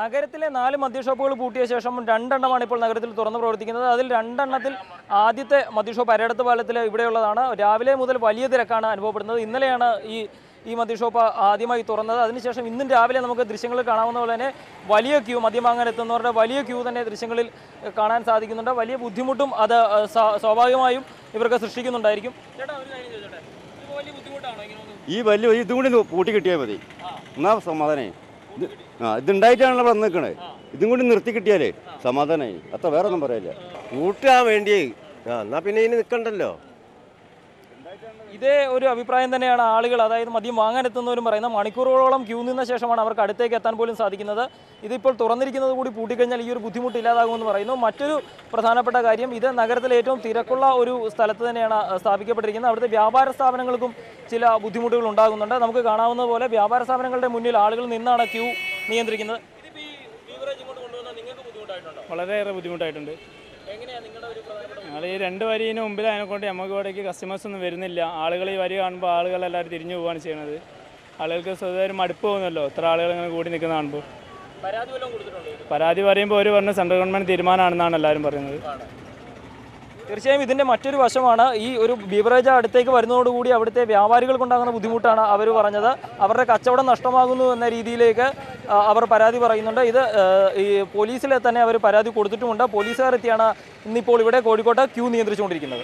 നഗരത്തിലെ നാല് മദ്യഷോപ്പുകൾ പൂട്ടിയ ശേഷം രണ്ടെണ്ണമാണ് ഇപ്പോൾ നഗരത്തിൽ തുറന്ന് പ്രവർത്തിക്കുന്നത്. അതിൽ രണ്ടെണ്ണത്തിൽ ആദ്യത്തെ മദ്യഷോപ്പ് അരടത്ത് പാലത്തിൽ ഇവിടെയുള്ളതാണ്. രാവിലെ മുതൽ വലിയ തിരക്കാണ് അനുഭവപ്പെടുന്നത്. ഇന്നലെയാണ് ഈ ഈ മദ്യഷോപ്പ് ആദ്യമായി തുറന്നത്. അതിനുശേഷം ഇന്നും രാവിലെ നമുക്ക് ദൃശ്യങ്ങൾ കാണാവുന്ന പോലെ തന്നെ വലിയ ക്യൂ മദ്യം വാങ്ങാൻ എത്തുന്നവരുടെ വലിയ ക്യൂ തന്നെ ദൃശ്യങ്ങളിൽ കാണാൻ സാധിക്കുന്നുണ്ട്. വലിയ ബുദ്ധിമുട്ടും അത് സ്വാഭാവികമായും ഇവർക്ക് സൃഷ്ടിക്കുന്നുണ്ടായിരിക്കും. ചേട്ടാ ഒരു കാര്യം ചോദിച്ചോട്ടെ? ഇത് വലിയ ബുദ്ധിമുട്ടാണോ? ഈ വലിയ ഇതും കൂടി പൂട്ടി കൂട്ടി കിട്ടിയാൽ മതി എന്നാ സമാധാനേ? ഇത് ആ ഇതുണ്ടായിട്ടാണല്ലോ ഇവിടെ നിൽക്കണേ ഇതും കൂടി നിർത്തി കിട്ടിയാലേ സമാധാനമായി അത്ര വേറെ ഒന്നും പറയില്ല? കൂട്ടാൻ വേണ്ടി. ആ എന്നാ പിന്നെ ഇനി നിൽക്കണ്ടല്ലോ ഇതേ ഒരു അഭിപ്രായം തന്നെയാണ് ആളുകൾ അതായത് മദ്യം വാങ്ങാൻ എത്തുന്നവരും പറയുന്നത് മണിക്കൂറുകളോളം ക്യൂ നിന്ന ശേഷമാണ് അവർക്ക് അടുത്തേക്ക് എത്താൻ പോലും സാധിക്കുന്നത്. ഇതിപ്പോൾ തുറന്നിരിക്കുന്നത് കൂടി പൂട്ടിക്കഴിഞ്ഞാൽ ഈ ഒരു ബുദ്ധിമുട്ട് ഇല്ലാതാകുമെന്ന് പറയുന്നു. മറ്റൊരു പ്രധാനപ്പെട്ട കാര്യം ഇത് നഗരത്തിലെ ഏറ്റവും തിരക്കുള്ള ഒരു സ്ഥലത്ത് തന്നെയാണ് സ്ഥാപിക്കപ്പെട്ടിരിക്കുന്നത്. അവിടുത്തെ വ്യാപാര സ്ഥാപനങ്ങൾക്കും ചില ബുദ്ധിമുട്ടുകൾ ഉണ്ടാകുന്നുണ്ട്. നമുക്ക് കാണാവുന്ന പോലെ വ്യാപാര സ്ഥാപനങ്ങളുടെ മുന്നിൽ ആളുകൾ നിന്നാണ് ക്യൂ നിയന്ത്രിക്കുന്നത്. വളരെയേറെ ബുദ്ധിമുട്ടായിട്ടുണ്ട്. ഞങ്ങൾ ഈ രണ്ട് വരിന് മുമ്പിൽ അതിനെക്കൊണ്ട് നമുക്ക് ഇവിടേക്ക് കസ്റ്റമേഴ്സ് ഒന്നും വരുന്നില്ല. ആളുകൾ ഈ വരി കാണുമ്പോൾ ആളുകൾ എല്ലാവരും തിരിഞ്ഞു പോവുകയാണ് ചെയ്യുന്നത് ആളുകൾക്ക് സ്വതവേ ഒരു മടുപ്പ് പോകുന്നല്ലോ ഇത്ര ആളുകൾ ഇങ്ങനെ കൂടി നിൽക്കുന്ന കാണുമ്പോൾ പരാതി പറയുമ്പോൾ ഒരു പറഞ്ഞ സെൻട്രൽ ഗവൺമെന്റ് തീരുമാനമാണെന്നാണ് എല്ലാവരും പറയുന്നത്. തീർച്ചയായും ഇതിന്റെ മറ്റൊരു വശമാണ് ഈ ഒരു ബീവറേജ് അടുത്തേക്ക് വരുന്നതോടുകൂടി അവിടുത്തെ വ്യാപാരികൾക്കുണ്ടാകുന്ന ബുദ്ധിമുട്ടാണ് അവർ പറഞ്ഞത്. അവരുടെ കച്ചവടം നഷ്ടമാകുന്നു എന്ന രീതിയിലേക്ക് അവർ പരാതി പറയുന്നുണ്ട്. ഇത് ഈ പോലീസിലെ തന്നെ അവർ പരാതി കൊടുത്തിട്ടുമുണ്ട്. പോലീസുകാരെത്തിയാണ് ഇന്നിപ്പോൾ ഇവിടെ കോഴിക്കോട്ട് ക്യൂ നിയന്ത്രിച്ചുകൊണ്ടിരിക്കുന്നത്.